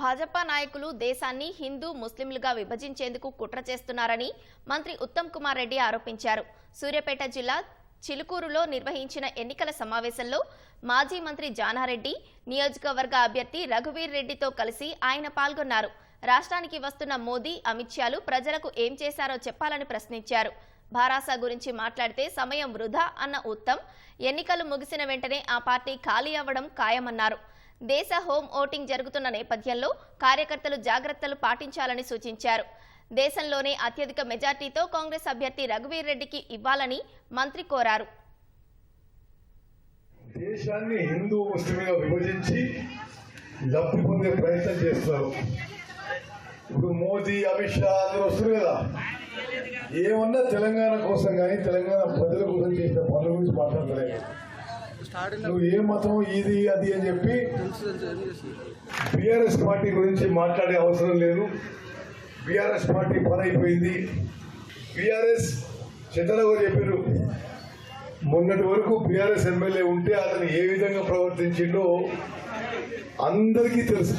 భాజపా నాయకులు దేశాన్ని హిందూ ముస్లింలుగా విభజించేందుకు కుట్ర చేస్తున్నారని మంత్రి ఉత్తమ్ కుమార్ రెడ్డి ఆరోపించారు. సూర్యాపేట జిల్లా చిలుకూరులో నిర్వహించిన ఎన్నికల సమావేశంలో మాజీ మంత్రి జానారెడ్డి నియోజకవర్గ అభ్యర్థి రఘువీర్ రెడ్డితో కలిసి ఆయన పాల్గొన్నారు. రాష్ట్రానికి వస్తున్న మోదీ అమిత్ షాలు ప్రజలకు ఏం చేశారో చెప్పాలని ప్రశ్నించారు. భారాసా గురించి మాట్లాడితే సమయం వృధా అన్న ఉత్తమ్ ఎన్నికలు ముగిసిన వెంటనే ఆ పార్టీ ఖాళీ అవ్వడం ఖాయమన్నారు. దేశ హోం ఓటింగ్ జరుగుతున్న నేపథ్యంలో కార్యకర్తలు జాగ్రత్తలు పాటించాలని సూచించారు. దేశంలోనే అత్యధిక మెజార్టీతో కాంగ్రెస్ అభ్యర్థి రఘువీర్ రెడ్డికి ఇవ్వాలని మంత్రి కోరారు. దేశాన్ని హిందూ ముస్లింగా విభజించి లబ్ధి పొందే ప్రయత్నం చేస్తున్నారు. ఇప్పుడు మోదీ అమిత్ షా అందరూ వస్తారు కదా. ఏమన్నా తెలంగాణ కోసం కానీ తెలంగాణ ప్రజల కోసం చేసిన పనుల గురించి మాట్లాడలేదు నువ్వు ఏ మతం ఇది అది అని చెప్పి బీఆర్ఎస్ పార్టీ గురించి మాట్లాడే అవసరం లేదు. బీఆర్ఎస్ పార్టీ పని అయిపోయింది బీఆర్ఎస్ చిత్తరగా చెప్పారు మొన్నటి వరకు బీఆర్ఎస్ ఎమ్మెల్యే ఉంటే అతను ఏ విధంగా ప్రవర్తించిండో అందరికీ తెలుసు.